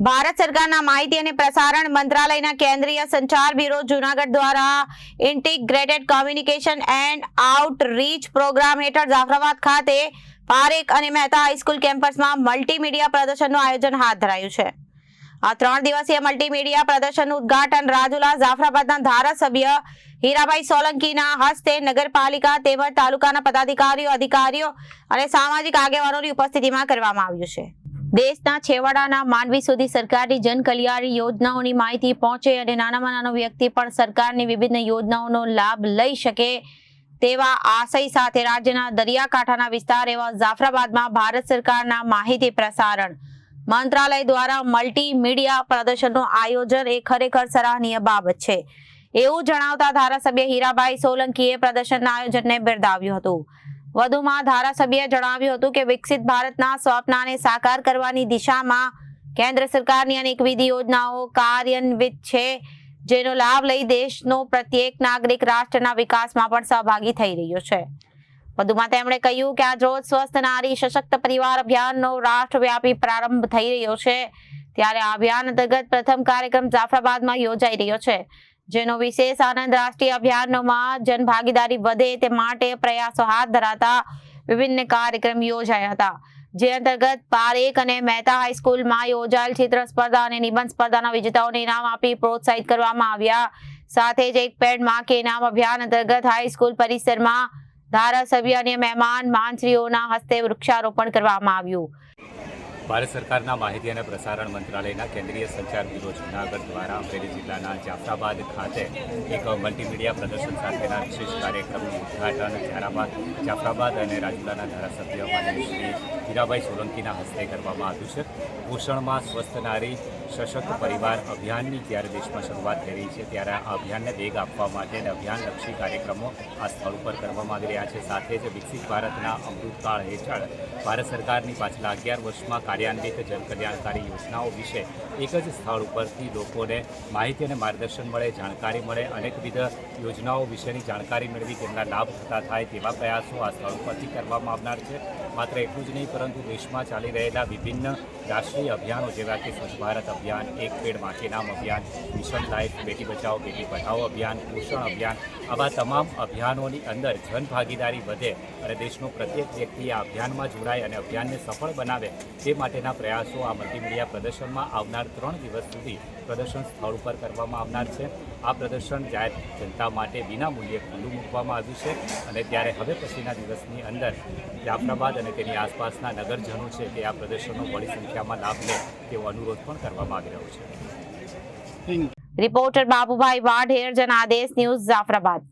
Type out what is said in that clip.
ભારત સરકારના માહિતી અને પ્રસારણ મંત્રાલયના કેન્દ્રીય સંચાર બ્યુરો જુનાગઢ દ્વારા integrated communication and outreach programme હેઠળ જાફરાબાદ ખાતે પારેખ અને મહેતા હાઈસ્કૂલ કેમ્પસમાં મલ્ટીમીડિયા પ્રદર્શનનું આયોજન હાથ ધરાયું છે. આ ત્રણ દિવસીય મલ્ટીમીડિયા પ્રદર્શનનું ઉદ્ઘાટન રાજુલા જાફરાબાદના ધારાસભ્ય હીરાભાઈ સોલંકીના હસ્તે નગરપાલિકા તેમજ તાલુકાના પદાધિકારીઓ, અધિકારીઓ અને સામાજિક આગેવાનોની ઉપસ્થિતિમાં કરવામાં આવ્યું છે. દેશના છેવાડાના માનવી સુધી સરકારની જનકલ્યાણ યોજનાઓની માહિતી પહોંચે અને નાનામાં નાનો વ્યક્તિ પણ સરકારની વિવિધ યોજનાઓનો લાભ લઈ શકે તેવા આશય સાથે રાજ્યના દરિયાકાંઠાના વિસ્તાર એવા જાફરાબાદમાં ભારત સરકારના માહિતી પ્રસારણ મંત્રાલય દ્વારા મલ્ટી મીડિયા પ્રદર્શનનું આયોજન એ ખરેખર સરાહનીય બાબત છે. એવું જણાવતા ધારાસભ્ય હીરાભાઈ સોલંકીએ પ્રદર્શનના આયોજનને બિરદાવ્યું હતું. વધુમાં ધારાસભ્યએ જણાવ્યું હતું કે વિકસિત ભારતના સ્વપ્નને સાકાર કરવાની દિશામાં કેન્દ્ર સરકારની અનેકવિધ યોજનાઓ કાર્યાન્વિત છે, જેનો લાભ લઈ દેશનો પ્રત્યેક નાગરિક રાષ્ટ્રના વિકાસમાં પણ સહભાગી થઈ રહ્યો છે. વધુમાં તેમણે કહ્યું કે આજ રોજ સ્વસ્થ નારી સશક્ત પરિવાર અભિયાનનો રાષ્ટ્રવ્યાપી પ્રારંભ થઈ રહ્યો છે. ત્યારે આ અભિયાન અંતર્ગત પ્રથમ કાર્યક્રમ જાફરાબાદમાં યોજાઈ રહ્યો છે. જેનો વિશેષ આનંદ રાષ્ટ્રીય અભિયાનોમાં જનભાગીદારી વધે તે માટે પ્રયાસો હાથ ધરાતા વિભિન્ન કાર્યક્રમ યોજાયા હતા. જે અંતર્ગત પારેખ અને મહેતા હાઈસ્કૂલમાં યોજાયેલ ચિત્ર સ્પર્ધા અને નિબંધ સ્પર્ધાના વિજેતાઓને ઇનામ આપી પ્રોત્સાહિત કરવામાં આવ્યા. સાથે જ એક પેડમાં કે ઇનામ અભિયાન અંતર્ગત હાઈસ્કૂલ પરિસરમાં ધારાસભ્ય અને મહેમાન માનશ્રીઓના હસ્તે વૃક્ષારોપણ કરવામાં આવ્યું. ભારત સરકારના માહિતી અને પ્રસારણ મંત્રાલયના કેન્દ્રીય સંચાર બ્યુરો જૂનાગઢ દ્વારા અમરેલી જિલ્લાના જાફરાબાદ ખાતે એક મલ્ટીમીડિયા પ્રદર્શન સાથેના વિશેષ કાર્યક્રમનું ઉદ્ઘાટન. ત્યારબાદ જાફરાબાદ અને રાજુલાના ધારાસભ્ય માનનીય શ્રી હીરાભાઈ સોલંકીના હસ્તે કરવામાં આવ્યું છે. પોષણમાં સ્વસ્થ નારી, સશક્ત પરિવાર અભિયાનની જ્યારે દેશમાં શરૂઆત રહી છે, ત્યારે આ અભિયાનને વેગ આપવા માટે અને અભિયાનલક્ષી કાર્યક્રમો આ સ્થળ ઉપર કરવામાં આવી રહ્યા છે. સાથે જ વિકસિત ભારતના અમૃતકાળ હેઠળ ભારત સરકારની પાછલા અગિયાર વર્ષમાં કાર્યાન્વિત જનકલ્યાણકારી યોજનાઓ વિશે એક જ સ્થળ ઉપરથી લોકોને માહિતી અને માર્ગદર્શન મળે, જાણકારી મળે, અનેકવિધ યોજનાઓ વિશેની જાણકારી મેળવી તેમના લાભ થતા થાય તેવા પ્રયાસો આ સ્થળ ઉપરથી કરવામાં આવનાર છે. માત્ર એટલું જ નહીં, પરંતુ દેશમાં ચાલી રહેલા વિભિન્ન રાષ્ટ્રીય અભિયાનો, જેવા કે સ્વચ્છ ભારત અભિયાન, એક પેડ નામ અભિયાન, મિશન લાઈફ, બેટી બચાવો બેટી પઢાઓ અભિયાન, પોષણ અભિયાન, આવા તમામ અભિયાનોની અંદર જનભાગીદારી વધે અને દેશનો પ્રત્યેક વ્યક્તિ આ અભિયાનમાં જોડાય અને અભિયાનને સફળ બનાવે તે માટેના પ્રયાસો આ મલ્ટીમીડિયા પ્રદર્શનમાં આવનાર ત્રણ દિવસ સુધી પ્રદર્શન સ્થળ ઉપર કરવામાં આવનાર છે. આ પ્રદર્શન જાહેર જનતા માટે વિના મૂલ્યે ખુલ્લું મૂકવામાં આવ્યું છે અને ત્યારે હવે પછીના દિવસની અંદર જાફરાબાદ અને તેની આસપાસના નગરજનો છે તે આ પ્રદર્શનનો બડી સંખ્યામાં લાભ લે તેવો અનુરોધ પણ કરવામાં આવી રહ્યો છે. Reporter Babubhai Vadher Janadesh news Jafrabad.